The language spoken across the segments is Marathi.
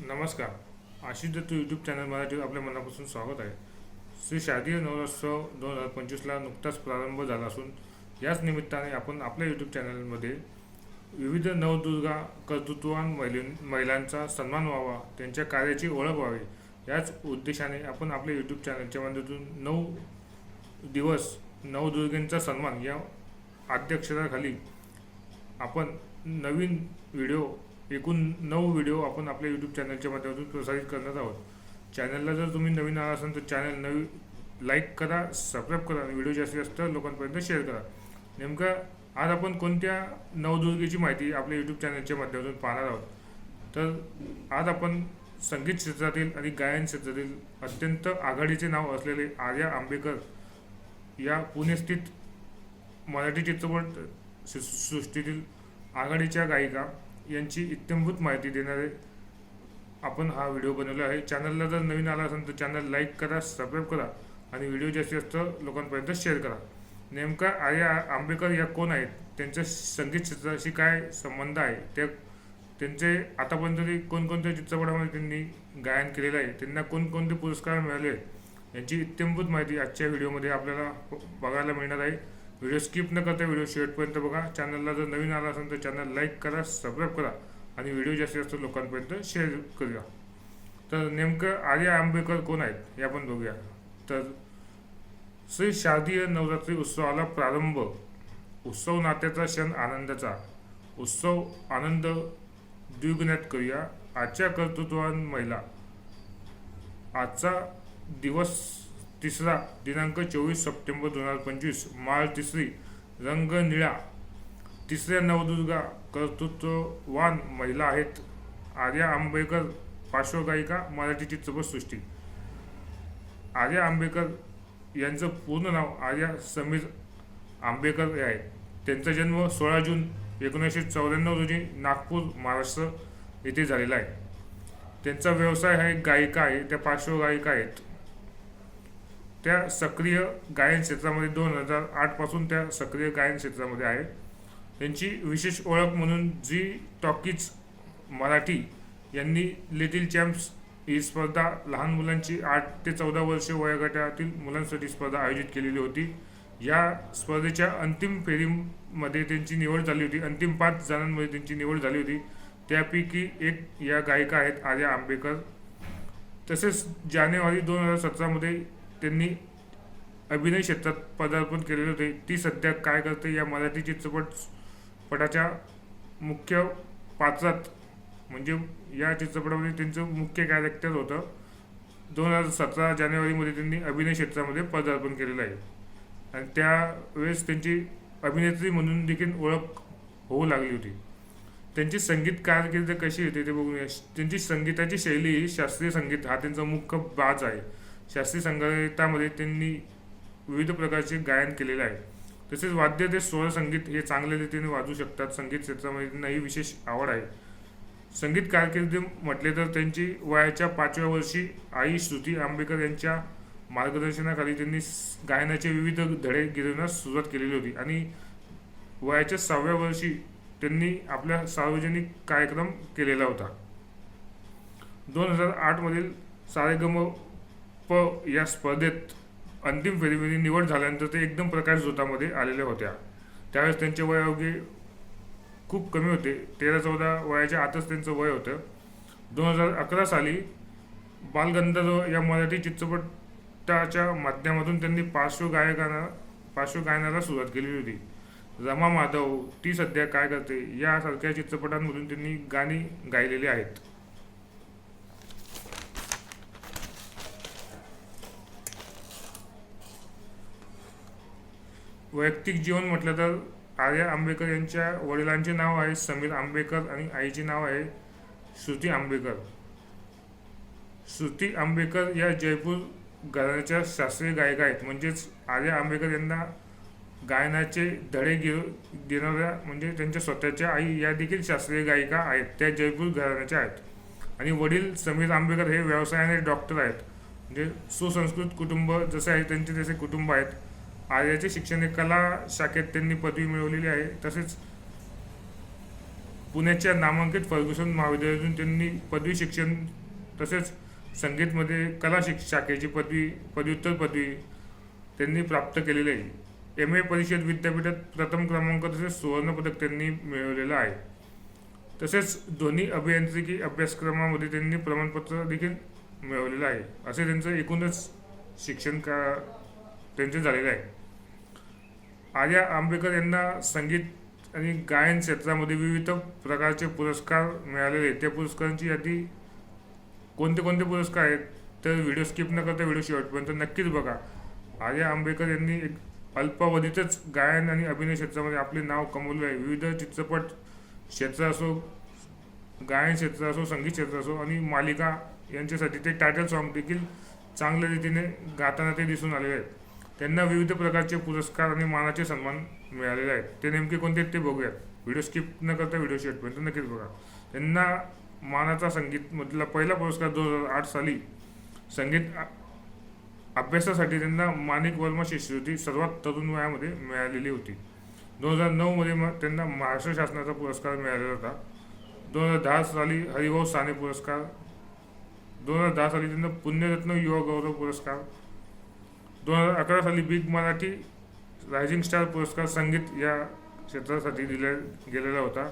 नमस्कार. आशिष दत्त यूट्यूब चॅनल मराठी आपल्या मनापासून स्वागत आहे. श्री शारदीय नवरोत्सव दोन हजार पंचवीसला नुकताच प्रारंभ झाला असून याच निमित्ताने आपण आपल्या यूट्यूब चॅनलमध्ये विविध नवदुर्गा कर्तृत्ववान महिलीं महिलांचा सन्मान व्हावा त्यांच्या कार्याची ओळख व्हावी याच उद्देशाने आपण आपल्या यूट्यूब चॅनलच्या माध्यमातून नऊ दिवस नवदुर्गेंचा सन्मान या आद्यक्षराखाली आपण नवीन व्हिडिओ एकूण नऊ व्हिडिओ आपण आपल्या यूट्यूब चॅनलच्या माध्यमातून प्रसारित करणार आहोत. चॅनलला जर तुम्ही नवीन आला असाल तर चॅनल नवी लाईक करा सबस्क्राईब करा आणि व्हिडिओ जास्तीत जास्त लोकांपर्यंत शेअर करा. नेमका आज आपण कोणत्या नवदुर्गेची माहिती आपल्या यूट्यूब चॅनलच्या माध्यमातून पाहणार आहोत? तर आज आपण संगीत क्षेत्रातील आणि गायन क्षेत्रातील अत्यंत आघाडीचे नाव असलेले आर्या आंबेकर या पुणे स्थित मराठी चित्रपट सृष्टीतील आघाडीच्या गायिका यांची इत्यंभूत माहिती देणारे आपण हा व्हिडिओ बनवला आहे. चॅनलला जर नवीन आला असेल तर चॅनल लाईक करा सबस्क्राईब करा आणि व्हिडिओ जास्तीत जास्त लोकांपर्यंत शेअर करा. नेमका आर्या आंबेकर या कोण आहेत? त्यांच्या संगीत क्षेत्राशी काय संबंध आहे? त्या त्यांचे आतापर्यंत तरी कोणकोणत्या चित्रपटामध्ये त्यांनी गायन केलेलं आहे? त्यांना कोणकोणते पुरस्कार मिळाले आहेत? यांची इत्यंभूत माहिती आजच्या व्हिडिओमध्ये आपल्याला बघायला मिळणार आहे. व्हिडिओ स्किप न करता व्हिडिओ शेवटपर्यंत बघा. चॅनलला जर नवीन आला असेल तर चॅनल लाईक करा सबस्क्राईब करा आणि व्हिडिओ जास्तीत जास्त लोकांपर्यंत शेअर करूया. तर नेमकं आर्या आंबेकर कोण आहेत हे आपण बघूया. तर श्री शारदीय नवरात्री उत्सवाला प्रारंभ. उत्सव नात्याचा क्षण आनंदाचा. उत्सव आनंद द्विगुण्यात करूया. आजच्या कर्तृत्ववान महिला. आजचा दिवस तिसरा दिनांक चोवीस सप्टेंबर दोन हजार पंचवीस माळ तिसरी रंग निळा तिसऱ्या नवदुर्गा कर्तृत्ववान महिला आहेत. आर्या आंबेकर पार्श्वगायिका मराठी चित्रपटसृष्टी आर्या आंबेकर यांचं पूर्ण नाव आर्या समीर आंबेकर हे आहे. त्यांचा जन्म सोळा जून एकोणीसशे चौऱ्याण्णव रोजी नागपूर महाराष्ट्र येथे झालेला आहे. त्यांचा व्यवसाय हा एक गायिका आहे त्या पार्श्वगायिका आहेत. त्या सक्रिय गायन क्षेत्रामध्ये दोन हजार आठपासून त्या सक्रिय गायन क्षेत्रामध्ये आहेत त्यांची विशेष ओळख म्हणून जी टॉकीज मराठी यांनी लिटिल चॅम्प्स ही स्पर्धा लहान मुलांची आठ ते चौदा वर्षे वयोगटातील मुलांसाठी स्पर्धा आयोजित केलेली होती. या स्पर्धेच्या अंतिम फेरीमध्ये त्यांची निवड झाली होती. अंतिम पाच जणांमध्ये त्यांची निवड झाली होती. त्यापैकी एक या गायिका आहेत आर्या आंबेकर. तसेच जानेवारी दोन हजार सतरामध्ये त्यांनी अभिनय क्षेत्रात पदार्पण केलेले होते. ती सध्या काय करते या मराठी चित्रपट पटाच्या मुख्य पात्रात म्हणजे या चित्रपटामध्ये त्यांचं मुख्य कॅरेक्टर होतं. दोन हजार सतरा जानेवारीमध्ये त्यांनी अभिनय क्षेत्रामध्ये पदार्पण केलेलं आहे. आणि त्यावेळेस त्यांची अभिनेत्री म्हणून देखील ओळख होऊ लागली होती. त्यांची संगीत कारकीर्द कशी होती ते बघूया. त्यांची संगीताची शैली ही शास्त्रीय संगीत हा त्यांचा मुख्य बाज आहे. शास्त्रीय संगीतामध्ये त्यांनी विविध प्रकारचे गायन केलेले आहे. तसेच वाद्य ते स्वर संगीत हे चांगल्या रीतीने वाजू शकतात. संगीत क्षेत्रामध्ये त्यांना ही विशेष आवड आहे. संगीत कारकीर्द म्हटले तर त्यांची वयाच्या पाचव्या वर्षी आई श्रुती आंबेकर यांच्या मार्गदर्शनाखाली त्यांनी गायनाचे विविध धडे गिरवण्यास सुरुवात केलेली होती. आणि वयाच्या सहाव्या वर्षी त्यांनी आपला सार्वजनिक कार्यक्रम केलेला होता. दोन हजार आठमधील सारेगम प या स्पर्धेत अंतिम फेरीमध्ये निवड झाल्यानंतर ते एकदम प्रकाश झोतामध्ये आलेल्या होत्या. त्यावेळेस त्यांचे वय अवघे खूप कमी होते. तेरा चौदा वयाच्या आतच त्यांचं वय होतं. दोन हजार अकरा साली बालगंधर्व या मराठी चित्रपटाच्या माध्यमातून त्यांनी पार्श्वगायकांना पार्श्वगायनाला सुरुवात केलेली होती. रमा माधव ती सध्या काय करते यासारख्या चित्रपटांमधून त्यांनी गाणी गायलेली आहेत. वैयक्तिक जीवन म्हटलं तर आर्या आंबेकर यांच्या वडिलांचे नाव आहे समीर आंबेकर आणि आईचे नाव आहे श्रुती आंबेकर श्रुती आंबेकर या जयपूर घराण्याच्या शास्त्रीय गायिका आहेत. म्हणजेच आर्या आंबेकर यांना गायनाचे धडे गिर देणाऱ्या म्हणजे त्यांच्या स्वतःच्या आई या देखील शास्त्रीय गायिका आहेत. त्या जयपूर घराण्याच्या आहेत. आणि वडील समीर आंबेकर हे व्यवसायाने डॉक्टर आहेत. म्हणजे सुसंस्कृत कुटुंब जसे आहे त्यांचे तसे कुटुंब आहेत. आर्याचे शिक्षण हे कला शाखेत त्यांनी पदवी मिळवलेली आहे. तसेच पुण्याच्या नामांकित फर्ग्युसन महाविद्यालयातून त्यांनी पदवी शिक्षण तसेच संगीतमध्ये कला शिक शाखेची पदवी पदव्युत्तर पदवी त्यांनी प्राप्त केलेली आहे. एम ए परिषद विद्यापीठात प्रथम क्रमांक तसेच सुवर्णपदक त्यांनी मिळवलेलं आहे. तसेच ध्वनी अभियांत्रिकी अभ्यासक्रमामध्ये त्यांनी प्रमाणपत्र देखील मिळवलेलं आहे. असे त्यांचं एकूणच शिक्षण का त्यांचे झालेलं आहे. आर्या आंबेकर यांना संगीत आणि गायन क्षेत्रामध्ये विविध प्रकारचे पुरस्कार मिळालेले आहेत. त्या पुरस्कारांची यादी कोणते कोणते पुरस्कार आहेत तर व्हिडिओ स्किप न करता व्हिडिओ शेवटपर्यंत नक्कीच बघा. आर्या आंबेकर यांनी एक अल्पावधीतच गायन आणि अभिनय क्षेत्रामध्ये आपले नाव कमवले आहे. विविध चित्रपट क्षेत्र असो गायन क्षेत्र असो संगीत क्षेत्र असो आणि मालिका यांच्यासाठी ते टायटल सॉन्ग देखील चांगल्या रीतीने गाताना ते दिसून आलेले आहेत. त्यांना विविध प्रकारचे पुरस्कार आणि मानाचे सन्मान मिळालेले आहेत. ते नेमके कोणते ते बघूयात. व्हिडिओ स्किप न करता व्हिडिओ शेवटपर्यंत नक्कीच बघा. त्यांना मानाचा संगीतमधला पहिला पुरस्कार दोन हजार आठ साली संगीत अभ्यासासाठी त्यांना माणिक वर्मा शिष्यवृत्ती सर्वात तरुण वयामध्ये मिळालेली होती. दोन हजार नऊमध्ये मग त्यांना महाराष्ट्र शासनाचा पुरस्कार मिळालेला होता. दोन हजार दहा साली हरिभाऊ साने पुरस्कार. दोन हजार दहा साली त्यांना पुण्यरत्न युवा गौरव पुरस्कार. दोन हजार अकरा साली बिग मराठी रायझिंग स्टार पुरस्कार संगीत या क्षेत्रासाठी दिला गेलेला होता.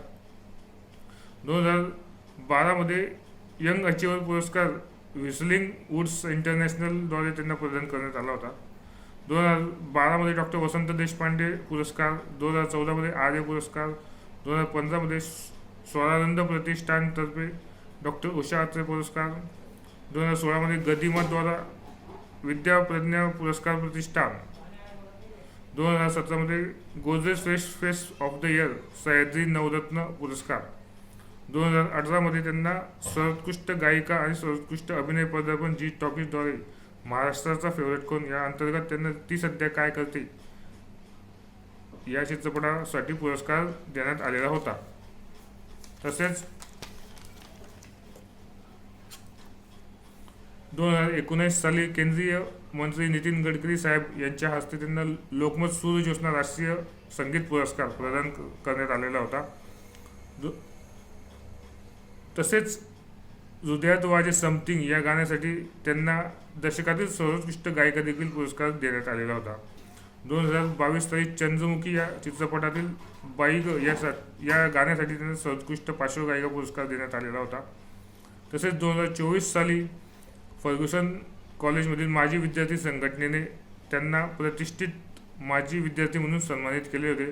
दोन हजार बारामध्ये यंग अचिव्हर पुरस्कार व्हिसलिंग वुड्स इंटरनॅशनलद्वारे त्यांना प्रदान करण्यात आला होता. दोन हजार बारामध्ये डॉक्टर वसंत देशपांडे पुरस्कार दोन हजार चौदामध्ये आर्य पुरस्कार दोन हजार पंधरामध्ये स्वरानंद प्रतिष्ठानतर्फे डॉक्टर उषा आत्रे पुरस्कार दोन हजार सोळामध्ये गदिमतद्वारा विद्या प्रज्ञा पुरस्कार प्रतिष्ठान दोन हजार सतरामध्ये Godrej fresh face of the year Sahyadri Navratna पुरस्कार. दोन हजार अठरामध्ये त्यांना सर्वोत्कृष्ट गायिका आणि सर्वोत्कृष्ट अभिनय पदार्पण जी टॉकीजद्वारे महाराष्ट्राचा फेवरेट कोण या अंतर्गत त्यांना ती सध्या काय करते या चित्रपटासाठी पुरस्कार देण्यात आलेला होता. तसेच दोन हजार एकोणीस साली केंद्रीय मंत्री नितीन गडकरी साहेब यांच्या हस्ते त्यांना लोकमत सूर्यज्योत्स्ना राष्ट्रीय संगीत पुरस्कार प्रदान करण्यात आलेला होता. दो- तसेच हृदयात वाजे समथिंग या गाण्यासाठी त्यांना दशकातील सर्वोत्कृष्ट गायिका देखील पुरस्कार देण्यात आलेला होता. दोन हजार बावीस साली चंद्रमुखी या चित्रपटातील बाईग या सा या गाण्यासाठी त्यांना सर्वोत्कृष्ट पार्श्वगायिका पुरस्कार देण्यात आलेला होता. तसेच दोन हजार चोवीस साली फर्ग्युसन कॉलेजमधील माजी विद्यार्थी संघटनेने त्यांना प्रतिष्ठित माजी विद्यार्थी म्हणून सन्मानित केले होते.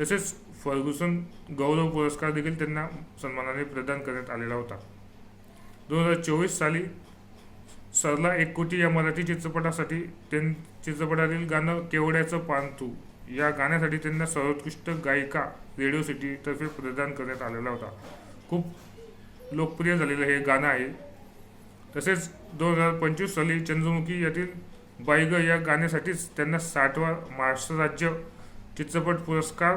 तसेच फर्ग्युसन गौरव पुरस्कार देखील त्यांना सन्मानाने प्रदान करण्यात आलेला होता. दोन हजार चोवीस साली सरला एक कोटी या मराठी चित्रपटासाठी त्यां चित्रपटातील गाणं केवड्याचं पान तू या गाण्यासाठी त्यांना सर्वोत्कृष्ट गायिका रेडिओ सिटीतर्फे प्रदान करण्यात आलेला होता. खूप लोकप्रिय झालेलं हे गाणं आहे. तसेच दोन हजार पंचवीस साली चंद्रमुखी यातील बाईग या गाण्यासाठीच त्यांना साठवा महाराष्ट्र राज्य चित्रपट पुरस्कार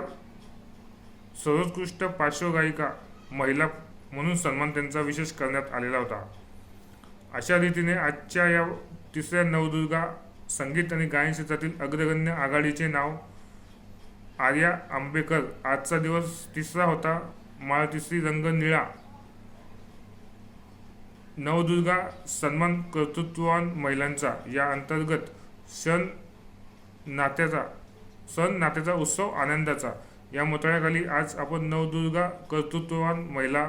सर्वोत्कृष्ट पार्श्वगायिका महिला म्हणून सन्मान त्यांचा विशेष करण्यात आलेला होता. अशा रीतीने आजच्या या तिसऱ्या नवदुर्गा संगीत आणि गायन क्षेत्रातील अग्रगण्य आघाडीचे नाव आर्या आंबेकर. आजचा दिवस तिसरा होता. माळतिसरी रंग निळा नवदुर्गा सन्मान कर्तृत्ववान महिलांचा या अंतर्गत सण नात्याचा सण नात्याचा उत्सव आनंदाचा. या मोताळ्याखाली आज आपण नवदुर्गा कर्तृत्ववान महिला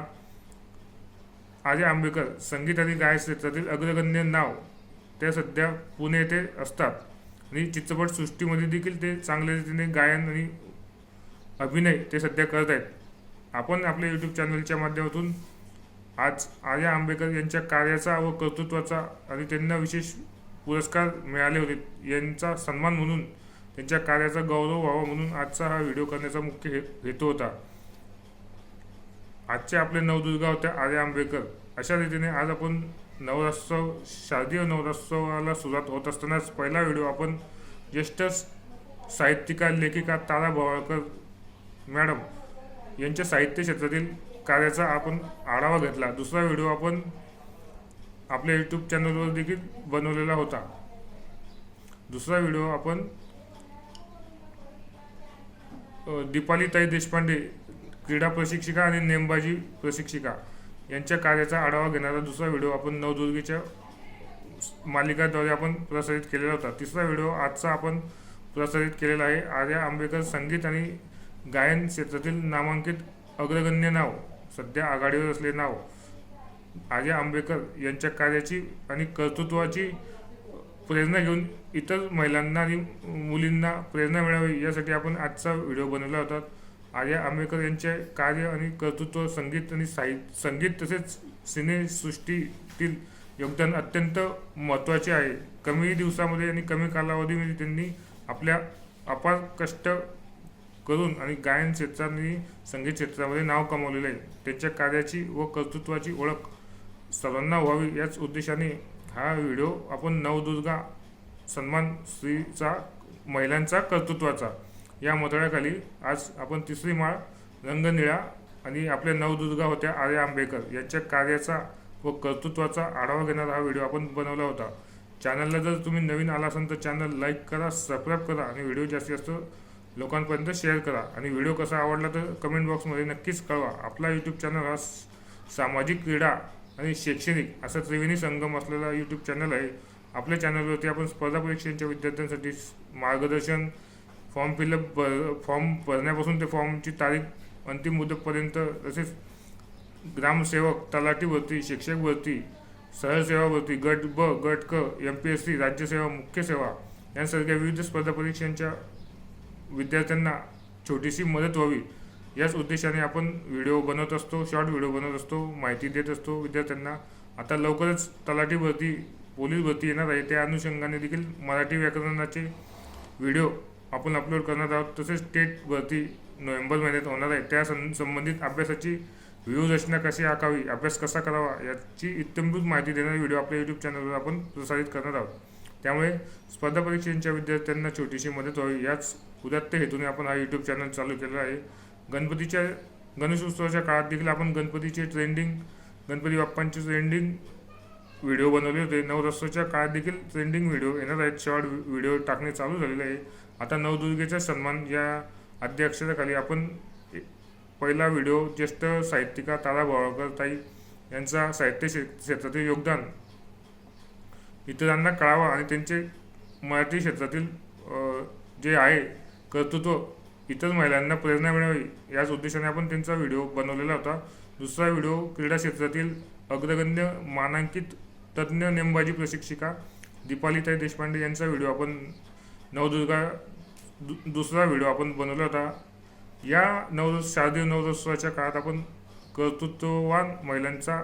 आर्य आंबेकर संगीत आणि गायन क्षेत्रातील अग्रगण्य नाव त्या सध्या पुणे येथे असतात. आणि चित्रपट सृष्टीमध्ये देखील ते चांगल्या रीतीने गायन आणि अभिनय ते सध्या करत आहेत आपण आपल्या यूट्यूब चॅनलच्या माध्यमातून आज आर्या आंबेडकर यांच्या कार्याचा व कर्तृत्वाचा आणि त्यांना विशेष पुरस्कार मिळाले होते. यांचा सन्मान म्हणून त्यांच्या कार्याचा गौरव व्हावा म्हणून आजचा हा व्हिडिओ करण्याचा मुख्य हे हेतू होता. आजचे आपले नवदुर्गा होत्या आर्या आंबेडकर. अशा रीतीने आज आपण नवरात्रोत्सव शारदीय नवरात्रोत्सवाला सुरुवात होत असतानाच पहिला व्हिडिओ आपण ज्येष्ठ साहित्यिका लेखिका तारा भवाळकर मॅडम यांच्या साहित्य क्षेत्रातील कार्याचा आपण आढावा घेतला. दुसरा व्हिडिओ आपण आपल्या यूट्यूब चॅनलवर देखील बनवलेला होता. दुसरा व्हिडिओ आपण दीपालीताई देशपांडे क्रीडा प्रशिक्षिका आणि नेमबाजी प्रशिक्षिका यांच्या कार्याचा आढावा घेणारा दुसरा व्हिडिओ आपण नवदुर्गेच्या मालिकाद्वारे आपण प्रसारित केलेला होता. तिसरा व्हिडिओ आजचा आपण प्रसारित केलेला आहे. आर्या आंबेकर संगीत आणि गायन क्षेत्रातील नामांकित अग्रगण्य नाव सध्या आघाडीवर असले नाव आर्या आंबेकर यांच्या कार्याची आणि कर्तृत्वाची प्रेरणा घेऊन इतर महिलांना आणि मुलींना प्रेरणा मिळावी यासाठी आपण आजचा व्हिडिओ बनवला होता. आर्या आंबेकर यांचे कार्य आणि कर्तृत्व संगीत आणि साहित्य संगीत तसेच सिनेसृष्टीतील योगदान अत्यंत महत्त्वाचे आहे. कमी दिवसामध्ये आणि कमी कालावधीमध्ये त्यांनी आपल्या अपार कष्ट करून आणि गायन क्षेत्राने संगीत क्षेत्रामध्ये नाव कमावलेले आहे. त्यांच्या कार्याची व कर्तृत्वाची ओळख सर्वांना व्हावी याच उद्देशाने हा व्हिडिओ आपण नवदुर्गा सन्मान स्त्रीचा महिलांचा कर्तृत्वाचा. या मोतळ्याखाली आज आपण तिसरी माळ रंगनिळा आणि आपल्या नवदुर्गा होत्या आर्या आंबेकर यांच्या कार्याचा व कर्तृत्वाचा आढावा घेणारा हा व्हिडिओ आपण बनवला होता. चॅनलला जर तुम्ही नवीन आला असाल तर चॅनल लाईक करा सबस्क्राईब करा आणि व्हिडिओ जास्तीत जास्त लोकांपर्यंत शेअर करा. आणि व्हिडिओ कसा आवडला तर कमेंट बॉक्समध्ये नक्कीच कळवा. आपला यूट्यूब चॅनल हा सामाजिक क्रीडा आणि शैक्षणिक असा त्रिवेणी संगम असलेला यूट्यूब चॅनल आहे. आपल्या चॅनलवरती आपण स्पर्धा परीक्षांच्या विद्यार्थ्यांसाठी मार्गदर्शन फॉर्म फिलअप भर फॉर्म भरण्यापासून ते फॉर्मची तारीख अंतिम मुदतपर्यंत तसेच ग्रामसेवक तलाठी भरती शिक्षक भरती सहल भरती गट ब गट क एम पी एस सी राज्यसेवा मुख्य सेवा यांसारख्या विविध स्पर्धा परीक्षांच्या विद्यार्थ्यांना छोटीशी मदत व्हावी याच उद्देशाने आपण व्हिडिओ बनवत असतो शॉर्ट व्हिडिओ बनवत असतो माहिती देत असतो विद्यार्थ्यांना. आता लवकरच तलाठी भरती पोलीस भरती येणार आहे त्या अनुषंगाने देखील मराठी व्याकरणाचे व्हिडिओ आपण अपलोड करणार आहोत. तसेच स्टेट भरती नोव्हेंबर महिन्यात होणार आहे. त्या सं संबंधित अभ्यासाची व्यूहरचना कशी आखावी अभ्यास कसा करावा याची इत्यंभूत माहिती देणारे व्हिडिओ आपल्या यूट्यूब चॅनलवर आपण प्रसारित करणार आहोत. त्यामुळे स्पर्धा परीक्षांच्या विद्यार्थ्यांना छोटीशी मदत व्हावी. याच उदात्त हेतूने आपण हा यूट्यूब चॅनल चालू केला आहे. गणपतीच्या गणेशोत्सवाच्या काळात देखील आपण गणपतीचे ट्रेंडिंग गणपती बाप्पांचे ट्रेंडिंग व्हिडिओ बनवले होते. नवरसाच्या काळात देखील ट्रेंडिंग व्हिडिओ येणार आहेत. शॉर्ट व्हिडिओ टाकणे चालू झालेले आहे. आता नवदुर्गेचा सन्मान या अध्यक्षतेखाली आपण पहिला व्हिडिओ ज्येष्ठ साहित्यिका तारा भावाळकर ताई यांचा साहित्य क्षे- क्षेत्रातील योगदान इतरांना कळावा आणि त्यांचे मराठी क्षेत्रातील जे आहे कर्तृत्व इतर महिलांना प्रेरणा मिळावी याच उद्देशाने आपण त्यांचा व्हिडिओ बनवलेला होता. दुसरा व्हिडिओ क्रीडा क्षेत्रातील अग्रगण्य मानांकित तज्ज्ञ नेमबाजी प्रशिक्षिका दीपालीताई देशपांडे यांचा व्हिडिओ आपण नवदुर्गा दु दुसरा व्हिडिओ आपण बनवला होता. या नव शारदीय नवरोत्सवाच्या काळात आपण कर्तृत्ववान महिलांचा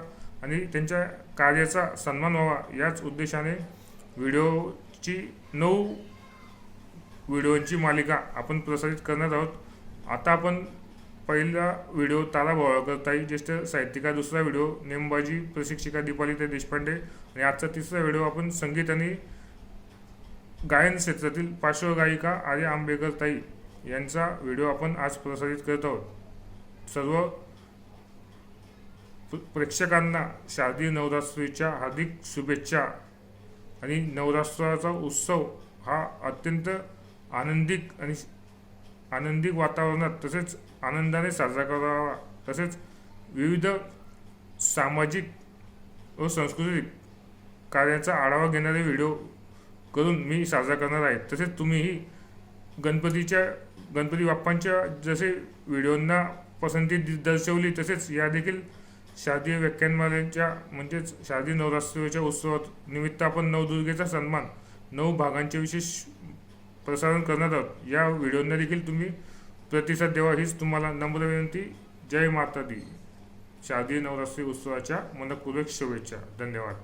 आणि त्यांच्या कार्याचा सन्मान व्हावा याच उद्देशाने व्हिडिओची नऊ व्हिडिओची मालिका आपण प्रसारित करणार आहोत. आता आपण पहिला व्हिडिओ तारा भावाळकर ताई ज्येष्ठ साहित्यिका. दुसरा व्हिडिओ नेमबाजी प्रशिक्षिका दीपालीताई देशपांडे. आणि आजचा तिसरा व्हिडिओ आपण संगीत आणि गायन क्षेत्रातील पार्श्वगायिका आर्या आंबेकर ताई यांचा व्हिडिओ आपण आज प्रसारित करत आहोत. सर्व प्रेक्षकांना शारदीय नवरात्रीच्या हार्दिक शुभेच्छा. आणि नवरात्राचा उत्सव हा अत्यंत आनंदिक आणि आनंदिक वातावरणात तसेच आनंदाने साजरा करावा. तसेच विविध सामाजिक व सांस्कृतिक कार्याचा आढावा घेणारे व्हिडिओ करून मी साजरा करणार आहे. तसेच तुम्हीही गणपतीच्या गणपती बाप्पांच्या जसे व्हिडिओंना पसंती दर्शवली तसेच या देखील शारदीय व्याख्यानमालेच्या म्हणजेच शारदीय नवरात्रीच्या उत्सवात निमित्त आपण नवदुर्गेचा सन्मान नऊ भागांचे विशेष प्रसारण करणार आहोत. या व्हिडिओंना देखील तुम्ही प्रतिसाद द्यावा हीच तुम्हाला नम्र विनंती. जय माता दी. शारदीय नवरात्री उत्सवाच्या मनपूर्वक शुभेच्छा. धन्यवाद.